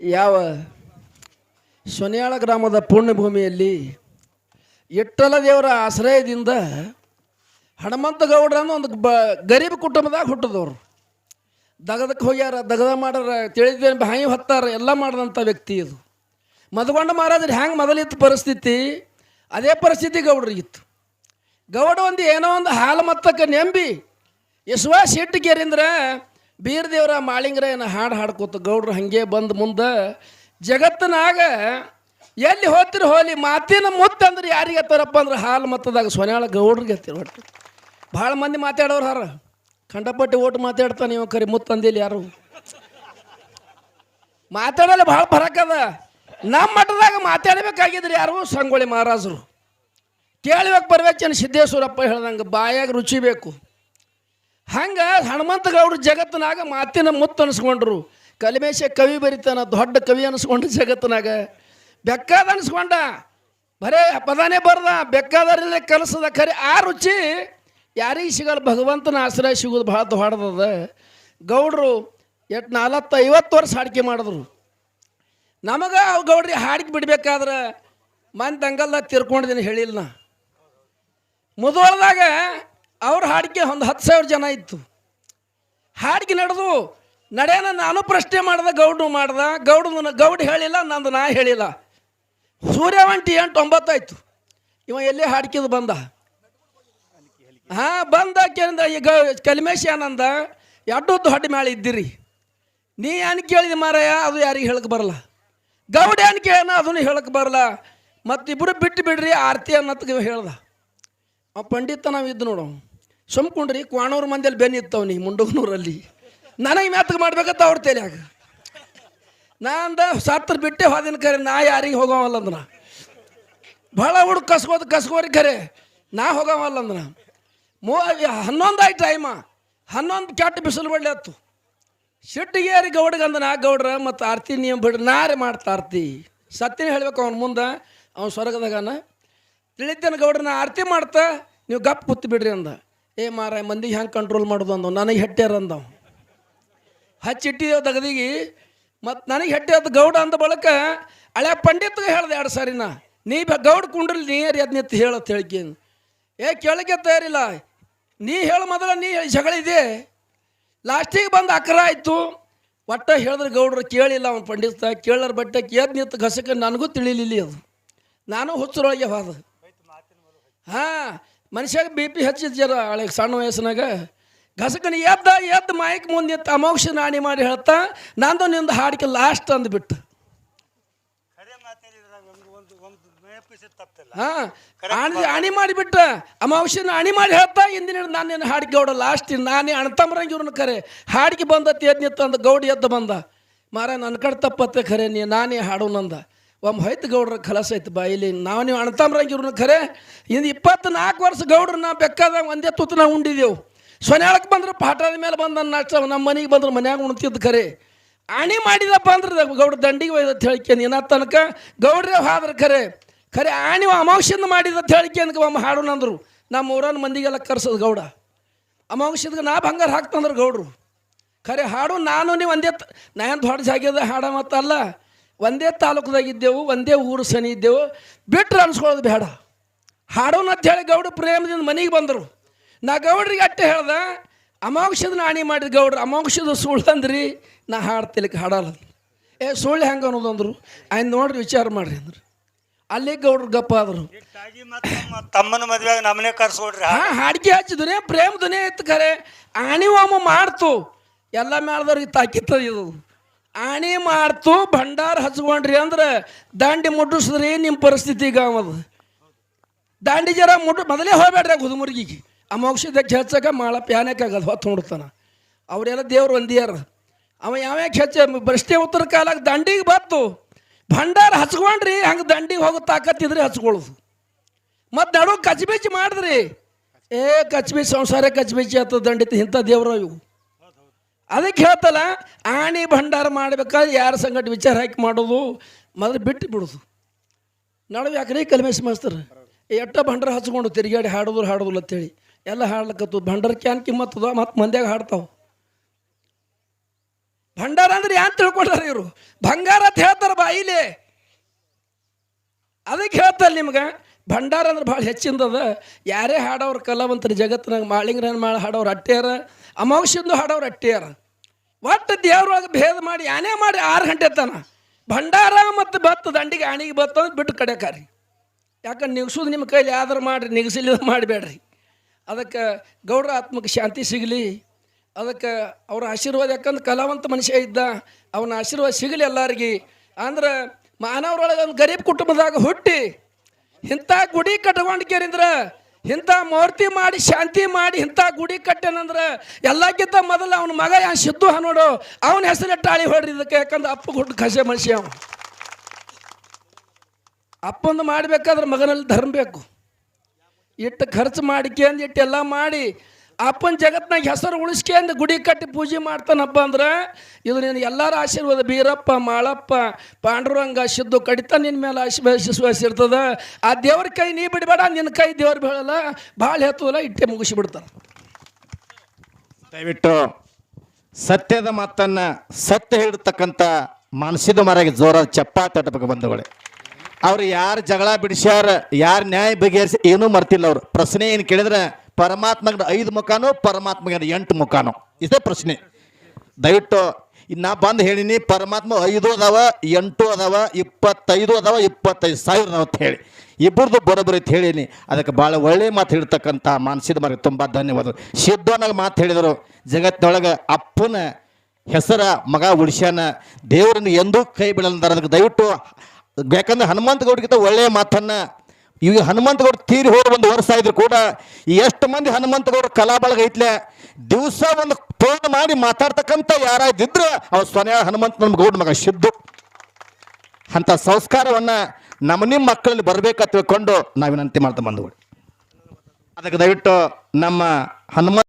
ಯಾವ ಸೊನ್ಯಾಳ ಗ್ರಾಮದ ಪುಣ್ಯಭೂಮಿಯಲ್ಲಿ ಇಟ್ಟಲ ದೇವರ ಆಶ್ರಯದಿಂದ ಹನುಮಂತ ಗೌಡ್ರನ್ನು ಒಂದು ಬ ಗರೀಬ್ ಕುಟುಂಬದಾಗ ಹುಟ್ಟಿದವರು. ದಗದಕ್ಕೆ ಹೋಗ್ಯಾರ, ದಗದ ಮಾಡ್ಯಾರ ತಿಳಿದೇನು ಬಾಯಿ ಹೊತ್ತಾರ, ಎಲ್ಲ ಮಾಡಿದಂಥ ವ್ಯಕ್ತಿ ಇದು. ಮದುಗೊಂಡ ಮಹಾರಾಜರು ಹ್ಯಾಂಗೆ ಮೊದಲಿತ್ತು ಪರಿಸ್ಥಿತಿ? ಅದೇ ಪರಿಸ್ಥಿತಿ ಗೌಡ್ರಿಗಿತ್ತು ಗೌಡ ಒಂದು ಏನೋ ಒಂದು ಹಾಲು ಮತ್ತಕ್ಕೆ ನೆಂಬಿ, ಯಶ್ವಾ ಬೀರ್ ದೇವರ ಮಾಳಿಂಗ್ರ ಏನು ಹಾಡು ಹಾಡ್ಕೋತ ಗೌಡ್ರು ಹಾಗೆ ಬಂದು ಮುಂದೆ ಜಗತ್ತಿನಾಗ ಎಲ್ಲಿ ಹೋಗ್ತಿರಿ ಹೋಲಿ ಮಾತಿನ ಮುತ್ತಂದ್ರೆ ಯಾರಿಗೆ ಹತ್ತಾರಪ್ಪ ಅಂದ್ರೆ ಹಾಲು ಮತ್ತದಾಗ ಸೊನ್ಯಾಳ ಗೌಡ್ರಿಗೆ ಹತ್ತಿರ ಒಟ್ಟು ಭಾಳ ಮಂದಿ ಮಾತಾಡೋರು ಹಾರ. ಖಂಡಪಟ್ಟಿ ಓಟು ಮಾತಾಡ್ತಾನೆ ನೀವು ಕರಿ ಮುತ್ತಂದಿಲ್ಲ ಯಾರು. ಮಾತಾಡಲ್ಲ ಭಾಳ ಫರಕ್ ಅದ. ನಮ್ಮ ಮಠದಾಗ ಮಾತಾಡಬೇಕಾಗಿದ್ರಿ ಯಾರು? ಸಂಗೊಳ್ಳಿ ಮಹಾರಾಜರು. ಕೇಳಬೇಕು ಬರ್ಬೇಕು ಚೆನ್ನ ಸಿದ್ದೇಶ್ವರಪ್ಪ ಹೇಳ್ದಂಗೆ ಬಾಯಾಗ ರುಚಿ ಬೇಕು. ಹಂಗೆ ಹನುಮಂತ ಗೌಡ್ರು ಜಗತ್ತಿನಾಗ ಮಾತಿನ ಮುತ್ತು ಅನಿಸ್ಕೊಂಡ್ರು. ಕಲಿಮೇಶ ಕವಿ ಬರಿತಾನ, ದೊಡ್ಡ ಕವಿ ಅನಿಸ್ಕೊಂಡ್ರು ಜಗತ್ತಿನಾಗ. ಬೆಕ್ಕಾದ ಅನಿಸ್ಕೊಂಡ. ಬರೇ ಪದಾನೇ ಬರ್ದ ಬೆಕ್ಕಾದರಲ್ಲೇ ಕಲಸದ ಖರೆ. ಆ ರುಚಿ ಯಾರಿಗೆ ಸಿಗಲ್ಲ, ಭಗವಂತನ ಆಶ್ರಯ ಸಿಗೋದು ಭಾಳ ದೊಡ್ಡದದ. ಗೌಡ್ರು ಎಟ್ ನಾಲ್ವತ್ತು ಐವತ್ತು ವರ್ಷ ಹಾಡಿಕೆ ಮಾಡಿದ್ರು. ನಮಗೆ ಅವು ಗೌಡ್ರಿ ಹಾಡಿಕೆ ಬಿಡ್ಬೇಕಾದ್ರೆ ಮಂದಿ ದಂಗಲ್ದಾಗ ತಿರ್ಕೊಂಡಿದ್ದೀನಿ ಹೇಳಿಲ್ಲ ನಾ ಮುದೋಳದಾಗ ಅವ್ರ ಹಾಡಿಗೆ ಒಂದು ಹತ್ತು ಸಾವಿರ ಜನ ಇತ್ತು ಹಾಡಿಗೆ ನಡೆದು ನಡೆಯನ ನಾನು ಪ್ರಶ್ನೆ ಮಾಡ್ದೆ ಗೌಡು ಮಾಡ್ದೆ. ಗೌಡನ ಗೌಡ್ ಹೇಳಿಲ್ಲ, ನಂದು ನಾ ಹೇಳಿಲ್ಲ. ಸೂರ್ಯವಂಟಿ ಎಂಟು ಒಂಬತ್ತಾಯ್ತು ಇವ ಎಲ್ಲಿ ಹಾಡ್ಕಿದ್ ಬಂದ? ಹಾಂ, ಬಂದ ಕೇಳಿದ ಈಗ ಕಲಿಮೇಶ ಏನಂದ ಎರಡು ದೊಡ್ಡ ಮೇಲೆ ಇದ್ದೀರಿ. ನೀ ಏನು ಕೇಳಿದ ಮಾರಾಯ? ಅದು ಯಾರಿಗೆ ಹೇಳಕ್ಕೆ ಬರಲ್ಲ. ಗೌಡ ಏನು ಕೇಳನ ಅದನ್ನು ಹೇಳಕ್ಕೆ ಬರಲ್ಲ. ಮತ್ತಿಬ್ಬರು ಬಿಟ್ಟು ಬಿಡ್ರಿ, ಆರತಿ ಅನ್ನತ್ಗೆ ಹೇಳ್ದ. ಆ ಪಂಡಿತ ನಾವು ಇದ್ದು ನೋಡು. ಸುಮ್ಕೊಂಡ್ರಿ ಕ್ವಾಣೂರು ಮಂದಿಯಲ್ಲಿ ಬೆನ್ನ ನೀ ಮುಂಡಗನೂರಲ್ಲಿ ನನಗೆ ಮ್ಯಾತ್ಗೆ ಮಾಡ್ಬೇಕಂತ ಅವ್ರ ತಲೆಯಾಗ. ನಾ ಅಂದ ಸತ್ರ ಬಿಟ್ಟೆ ಹೋದಿನ ಕರೆ, ನಾ ಯಾರಿಗೆ ಹೋಗೋವಲ್ಲ ಅಂದ್ರ ಭಾಳ ಹುಡುಗ ಕಸ್ಕೋದು ಕಸ್ಕೋರಿ ಖರೆ ನಾ ಹೋಗೋವಲ್ಲ ಅಂದ್ರ ಮೂ, ಹನ್ನೊಂದು ಆಯ್ತು ಟೈಮ ಹನ್ನೊಂದು ಕೆಟ್ಟ ಬಿಸಿಲು ಬಳ್ಳಿ ಹತ್ತು ಸಿಟ್ಟಿಗೇರಿ ನಾ ಗೌಡ್ರ ಮತ್ತು ಆರ್ತಿ ನಿಯಮ ಬಿಡ್ರಿ ನಾರೇ ಮಾಡ್ತಾ ಆರ್ತಿ ಸತ್ತಿನ ಹೇಳ್ಬೇಕು ಅವ್ನ ಮುಂದೆ, ಅವ್ನು ಸ್ವರ್ಗದಾಗನ. ತಿಳಿತೇನೆ ಗೌಡ್ರನ್ನ ಆರತಿ ಮಾಡ್ತಾ, ನೀವು ಗಪ್ ಕೂತ್ ಬಿಡ್ರಿ ಅಂದ. ಏ ಮಾರಾಯ ಮಂದಿಗೆ ಹೆಂಗೆ ಕಂಟ್ರೋಲ್ ಮಾಡೋದು? ಅಂದವು. ನನಗೆ ಹೆಟ್ಟ್ಯಾರ ಅಂದವು. ಹಚ್ಚಿಟ್ಟಿದ್ದೇವೆ ತಗದಿಗೆ ಮತ್ತು ನನಗೆ ಹೆಟ್ಟ್ಯಾದ ಗೌಡ ಅಂದ ಬಳಕ ಹಳೆ ಪಂಡಿತ್ಗೆ ಹೇಳ್ದೆ ಎರಡು ಸಾರಿನ, ನೀ ಬ, ಗೌಡ ಕುಂಡ್ರಲ್ಲಿ ನೀ ಯಾರು ಅದ್ ನಿಂತು ಹೇಳತ್ ಹೇಳಿಕೆ ಏ ಕೇಳಕ್ಕೆ ತಯಾರಿಲ್ಲ. ನೀ ಹೇಳ ಮೊದಲ, ನೀ ಜಗಳಿದೆ ಲಾಸ್ಟಿಗೆ ಬಂದು ಅಕ್ರ ಆಯಿತು. ಒಟ್ಟ ಹೇಳಿದ್ರೆ ಗೌಡ್ರು ಕೇಳಿಲ್ಲ ಅವ್ನು ಪಂಡಿತ ಕೇಳರ್ ಬಟ್ಟೆ ಕೇದ್ ನಿಂತು ಘಸಕ್ಕೆ ನನಗೂ ತಿಳಿಲಿಲ್ಲ ಅದು ನಾನು ಹುಚ್ಚರೊಳಗೆ ಹೋದ. ಹಾಂ ಮನುಷ್ಯಾಗ ಬಿ ಪಿ ಹಚ್ಚಿದ ಜರ ಸಣ್ಣ ವಯಸ್ಸಿನಾಗ ಘಸಕನ ಎದ್ದ ಎದ್ದು ಮಾಯಕ್ ಮುಂದೆ ಇತ್ತು ಅಮೋಕ್ಷ ನಾಣಿ ಮಾಡಿ ಹೇಳ್ತಾ ನಂದು ನಿಂದು ಹಾಡಿಕೆ ಲಾಸ್ಟ್ ಅಂದ್ಬಿಟ್ಟು. ಹಾಂ ಅಣಿ ಮಾಡಿಬಿಟ್ಟ ಅಮಾವಾಸ್ಯನ ಅಣಿ ಮಾಡಿ ಹೇಳ್ತಾ ಇಂದಿನ ನಾನು ನಿನ್ನ ಹಾಡಿಗೆ ಗೌಡ ಲಾಸ್ಟ್ ನಾನೇ ಅಣ್ತಂಬ್ರಂಗೆ ಇವ್ರನ್ನ ಕರೆ. ಹಾಡಿಗೆ ಬಂದ ತೇದ್ ನಿಂತ ಅಂದ ಗೌಡಿ ಎದ್ದು ಬಂದ. ಮಾರ ನನ್ನ ಕಡೆ ತಪ್ಪತ್ತೆ ಖರೆ ನೀ ನಾನೇ ಹಾಡು ನಂದ. ಒಮ್ಮೆ ಹೊಯ್ತು ಗೌಡ್ರ ಕಲಸ ಐತೆ ಬಾಯಿಲಿ ನಾವು ನೀವು ಅಣ್ತಂಬ್ರಂಗೆ ಇವ್ರನ್ನ ಖರೆ ಇಂದು ಇಪ್ಪತ್ತು ನಾಲ್ಕು ವರ್ಷ ನಾವು ಬೆಕ್ಕಾದಾಗ ಒಂದೇ ತುತ್ತು ನಾವು ಉಂಡಿದೆವು. ಸೊನ್ಯಾಳಕ್ಕೆ ಬಂದ್ರೆ ಪಾಠದ ಮೇಲೆ ಬಂದ ನಷ್ಟ ನಮ್ಮ ಮನೆಗೆ ಬಂದ್ರೆ ಮನ್ಯಾಗ ಉಣ್ತಿದ್ದು ಖರೆ ಅಣಿ ಮಾಡಿದಪ್ಪ ಅಂದ್ರೆ ಗೌಡ್ರ ದಂಡಿಗೆ ಒಯ್ದತ್ ಹೇಳಿಕೆ ನಿನ್ನ ತನಕ ಗೌಡ್ರೆ ಹಾದ್ರೆ ಖರೆ ಖರೆ ಆಣಿ ಅಮಾಂಶದ ಮಾಡಿದ ಹೇಳಿಕೆ ಅನ್ಕ ಒಮ್ಮ ಹಾಡು ನಂದ್ರು ನಮ್ಮ ಊರನ್ನ ಮಂದಿಗೆಲ್ಲ ಕರ್ಸೋದು ಗೌಡ. ಅಮಾಂಶದ ನಾ ಬಂಗಾರ ಹಾಕ್ತಂದ್ರೆ ಗೌಡ್ರು. ಖರೆ ಹಾಡು ನಾನು ನೀವು ಒಂದೇ ನಾ ಏನು ದೊಡ್ಡ ಜಾಗ್ಯದ ಹಾಡ ಮತ್ತಲ್ಲ. ಒಂದೇ ತಾಲೂಕದಾಗಿದ್ದೆವು ಒಂದೇ ಊರು ಸನಿ ಇದ್ದೆವು. ಬಿಟ್ರೆ ಅನ್ಸ್ಕೊಳ್ಳೋದು ಬೇಡ. ಹಾಡೋಣ ಅಂತ ಹೇಳಿ ಗೌಡ ಪ್ರೇಮದಿಂದ ಮನೆಗೆ ಬಂದರು. ನಾ ಗೌಡ್ರಿಗೆ ಅಟ್ಟೆ ಹೇಳ್ದೆ ಅಮಾಂಶದ ನಾಣಿ ಮಾಡಿದ ಗೌಡ್ರು ಅಮಾಂಶದ ಸುಳ್ಳು ಅಂದ್ರಿ ನಾ ಹಾಡ್ತಿಲಿಕ್ಕೆ ಹಾಡಲ್ಲ. ಏ ಸುಳ್ಳು ಹೆಂಗೆ ಅನ್ನೋದು ಅಂದರು. ಆಯ್ತು ನೋಡ್ರಿ ವಿಚಾರ ಮಾಡ್ರಿ ಅಂದರು. ಅಲ್ಲಿ ಗೌಡ್ರು ಗಪ್ಪ ಆದರು. ತಮ್ಮನ ಮದುವೆಗೆ ನಮ್ಮನೆ ಕರ್ಸೋಡ್ರಿ ಹಾಂ ಹಾಡಿಗೆ ಹಚ್ಚಿದ್ರೆ ಪ್ರೇಮ ಧ್ವನಿ ಇತ್ತು ಖರೆ. ಆಣಿ ಒಮ್ಮ ಮಾಡ್ತು. ಎಲ್ಲ ಮಾಡಿದವ್ರಿಗೆ ತಾಕಿತ್ತದ ಇದು. ಆಣಿ ಮಾಡ್ತು, ಭಂಡಾರ ಹಚ್ಕೊಂಡ್ರಿ ಅಂದ್ರೆ ದಾಂಡಿ ಮುಟ್ಟಿಸಿದ್ರಿ ನಿಮ್ಮ ಪರಿಸ್ಥಿತಿ ಈಗ ಅದು. ದಾಂಡಿ ಜರ ಮುಟ್ಟು, ಮೊದಲೇ ಹೋಗ್ಬೇಡ್ರಿ ಗುದುಮುರ್ಗಿಗೆ. ಅಮೋಕ್ಷದಕ್ಕೆ ಹೆಚ್ಚಾಗ ಮಾಳ ಪ್ಯಾನಕ್ಕಾಗದು ಹೊತ್ತು ನೋಡ್ತಾನ ಅವರೆಲ್ಲ ದೇವ್ರು ಒಂದಿಯಾರ. ಅವ ಯಾವ್ಯಾಕೆ ಹೆಚ್ಚ ಪ್ರಶ್ನೆ ಉತ್ತರ ಕಾಲಕ್ಕೆ ದಂಡಿಗೆ ಬತ್ತು. ಭಂಡಾರ ಹಚ್ಕೊಂಡ್ರಿ, ಹಂಗೆ ದಂಡಿಗೆ ಹೋಗೋ ತಾಕತ್ತಿದ್ರೆ ಹಚ್ಕೊಳ್ಳೋದು. ಮತ್ತು ನಡು ಕಚ್ಬೀಚಿ ಮಾಡಿದ್ರಿ. ಏ ಕಚ್ಬಿಚ್ಚಿ, ಸಂಸಾರ ಕಚ್ಬಿಚ್ಚಿ ಆತ ದಂಡಿತ, ಇಂಥ ದೇವ್ರ ಇವು. ಅದಕ್ಕೆ ಹೇಳ್ತಲ್ಲ, ಆಣಿ ಭಂಡಾರ ಮಾಡಬೇಕಾದ್ರೆ ಯಾರ ಸಂಗಟ ವಿಚಾರ ಹಾಕಿ ಮಾಡೋದು? ಮೊದಲು ಬಿಟ್ಟು ಬಿಡೋದು. ನಡುವೆ ಯಾಕ್ರಿ ಕಲ್ಮೇಶ್ ಮಾಸ್ತರ್? ಎಟ್ಟ ಭಂಡಾರ ಹಚ್ಕೊಂಡು ತಿರುಗಾಡಿ ಹಾಡೋದು ಹಾಡೋದಿಲ್ಲ ಅಂತೇಳಿ. ಎಲ್ಲ ಹಾಡ್ಲಕ್ಕತ್ತು ಭಂಡಾರ ಕ್ಯಾನ್ ಕಿಮ್ಮತ್ತದ ಮತ್ತು ಮಂದ್ಯಾಗ ಹಾಡ್ತಾವೆ. ಭಂಡಾರ ಅಂದ್ರೆ ಏನು ತಿಳ್ಕೊಂಡಾರ ಇವರು? ಬಂಗಾರ ಅಂತ ಹೇಳ್ತಾರ ಬಾಯಿಲೆ. ಅದಕ್ಕೆ ಹೇಳ್ತಾರೆ ನಿಮ್ಗೆ ಭಂಡಾರ ಅಂದ್ರೆ ಭಾಳ ಹೆಚ್ಚಿಂದದ ಯಾರೇ ಹಾಡೋರು ಕಲಾವಂತರ ಜಗತ್ತಿನಾಗ ಮಾಳಿಂಗ್ರನ್ ಮಾಡಿ ಹಾಡೋರು ಅಟ್ಟೆಯಾರ ಅಮಾಂಶದ್ದು ಹಾಡೋರು ಅಟ್ಟೆಯಾರ. ಒಟ್ಟು ದೇವ್ರೊಳಗೆ ಭೇದ ಮಾಡಿ ಆನೆ ಮಾಡಿ ಆರು ಗಂಟೆ ತನ ಭಂಡಾರ ಮತ್ತು ಬತ್ತ ದಂಡಿಗೆ ಆಣಿಗೆ ಬತ್ತು ಅಂತ ಬಿಟ್ಟು ಕಡೆಕಾರಿ ಯಾಕಂದ್ರೆ ನಿಗ್ಸೋದು ನಿಮ್ಮ ಕೈಲಿ ಯಾವ್ದಾರು ಮಾಡಿರಿ ನಿಗಸಿಲ್ಲ ಮಾಡಬೇಡ್ರಿ. ಅದಕ್ಕೆ ಗೌಡ್ರ ಆತ್ಮಕ್ಕೆ ಶಾಂತಿ ಸಿಗಲಿ. ಅದಕ್ಕೆ ಅವ್ರ ಆಶೀರ್ವಾದ, ಯಾಕಂದ್ರೆ ಕಲಾವಂತ ಮನುಷ್ಯ ಇದ್ದ, ಅವನ ಆಶೀರ್ವಾದ ಸಿಗಲಿ ಎಲ್ಲರಿಗೆ. ಅಂದ್ರೆ ಮಾನವರೊಳಗೆ ಒಂದು ಗರೀಬ್ ಕುಟುಂಬದಾಗ ಹುಟ್ಟಿ ಇಂಥ ಗುಡಿ ಕಟ್ಕೊಂಡ್ಕೇರಿಂದ್ರ, ಇಂಥ ಮೂರ್ತಿ ಮಾಡಿ, ಶಾಂತಿ ಮಾಡಿ ಇಂಥ ಗುಡಿ ಕಟ್ಟೆನಂದ್ರೆ, ಎಲ್ಲಕ್ಕಿಂತ ಮೊದಲು ಅವನ ಮಗ ಯಾ ಸಿದ್ದು ನೋಡು, ಅವನ ಹೆಸರು ಟಾಳಿ ಹೊಡ್ರಿ ಇದಕ್ಕೆ, ಯಾಕಂದ್ರೆ ಅಪ್ಪ ಹುಟ್ಟು ಕಸೆ ಮನುಷ್ಯ ಅವನು. ಅಪ್ಪಂದು ಮಾಡಬೇಕಾದ್ರೆ ಮಗನಲ್ಲಿ ಧರ್ಮ ಬೇಕು. ಇಟ್ಟು ಖರ್ಚು ಮಾಡಿಕೆಂದು ಇಟ್ಟು ಎಲ್ಲ ಮಾಡಿ ಅಪ್ಪನ ಜಗತ್ನಾಗ ಹೆಸರು ಉಳಿಸ್ಕೊಂಡು ಗುಡಿ ಕಟ್ಟಿ ಪೂಜೆ ಮಾಡ್ತಾನಪ್ಪ ಅಂದ್ರೆ, ಇದು ನಿನ್ನ ಎಲ್ಲರ ಆಶೀರ್ವಾದ, ಬೀರಪ್ಪ, ಮಾಳಪ್ಪ, ಪಾಂಡುರಂಗ, ಸಿದ್ದು ಕಡಿತ ನಿನ್ನ ಮೇಲೆ ಆಶೀರ್ವಾದ ಇರ್ತದೆ. ಆ ದೇವ್ರ ಕೈ ನೀ ಬಿಡಬೇಡ ನಿನ್ನ ಕೈ ದೇವ್ರು ಬೀಳಲ್ಲ. ಭಾಳ ಹೆತ್ತುವಲ್ಲ ಇಟ್ಟೆ ಮುಗಿಸಿಬಿಡ್ತಾರೆ ದಯವಿಟ್ಟು ಸತ್ಯದ ಮಾತನ್ನ ಸತ್ಯ ಹೇಳ್ತಕ್ಕಂಥ ಮನಸ್ಸಿದ ಮರಗೆ ಜೋರಾದ ಚಪ್ಪಾಟ ತಟ್ಟಬೇಕು ಬಂಧುಗಳೇ. ಅವ್ರು ಯಾರು ಜಗಳ ಬಿಡಿಸ್ಯಾರ, ಯಾರು ನ್ಯಾಯ ಬಗೆಹರಿಸಿ ಏನೂ ಮರ್ತಿಲ್ಲ ಅವರು. ಪ್ರಶ್ನೆ ಏನು ಕೇಳಿದ್ರೆ ಪರಮಾತ್ಮಗ ಐದು ಮುಖಾನೋ, ಪರಮಾತ್ಮಗನ ಎಂಟು ಮುಖಾನೋ? ಇದೇ ಪ್ರಶ್ನೆ. ದಯವಿಟ್ಟು ಇನ್ನು ನಾ ಬಂದು ಹೇಳಿನಿ, ಪರಮಾತ್ಮ ಐದು ಅದಾವ, ಎಂಟು ಅದಾವ, ಇಪ್ಪತ್ತೈದು ಅದಾವ, ಇಪ್ಪತ್ತೈದು ಸಾವಿರ ಅಂತ ಹೇಳಿ. ಇಬ್ಬರದು ಬರೋಬ್ಬರಿ ಅಂತ ಹೇಳೀನಿ. ಅದಕ್ಕೆ ಭಾಳ ಒಳ್ಳೆಯ ಮಾತು ಹೇಳ್ತಕ್ಕಂಥ ಮಾನಸಿದ ಮಾರ್ಗ ತುಂಬ ಧನ್ಯವಾದ. ಸಿದ್ಧನಾಗ ಮಾತು ಹೇಳಿದರು. ಜಗತ್ತಿನೊಳಗೆ ಅಪ್ಪನ ಹೆಸರ, ಮಗ ಉಳಿಸ್ಯಾನ ದೇವರನ್ನು ಎಂದೂ ಕೈ ಬಿಡಲ್ಲ ಅದಕ್ಕೆ ದಯವಿಟ್ಟು ಬೇಕಂದ್ರೆ ಹನುಮಂತ ಗೌಡ್ಗಿಂತ ಒಳ್ಳೆಯ ಮಾತನ್ನ ಈಗ ಹನುಮಂತಗೌಡ ತೀರಿ ಹೋಗಿ ಒಂದು ವರ್ಷ ಇದ್ರು ಕೂಡ ಎಷ್ಟು ಮಂದಿ ಹನುಮಂತಗೌಡ ಕಲಾಬಳಗ ಕಲಾ ಬಳಗ ಐತ್ಲೆ, ದಿವಸ ಒಂದು ಫೋನ್ ಮಾಡಿ ಮಾತಾಡ್ತಕ್ಕಂಥ ಯಾರಾದಿದ್ರು ಅವ್ರು ಸ್ವನ್ಯ ಹನುಮಂತ ನಮ್ಮ ಗೌಡ ಮಗ ಸಿದ್ದು. ಅಂಥ ಸಂಸ್ಕಾರವನ್ನ ನಮ್ಮ ನಿಮ್ಮ ಮಕ್ಕಳಲ್ಲಿ ಬರಬೇಕಂತ ತಿಳ್ಕೊಂಡು ನಾವು ವಿನಂತಿ ಮಾಡ್ತಾ ಬಂದವು. ಅದಕ್ಕೆ ದಯವಿಟ್ಟು ನಮ್ಮ ಹನುಮಂತ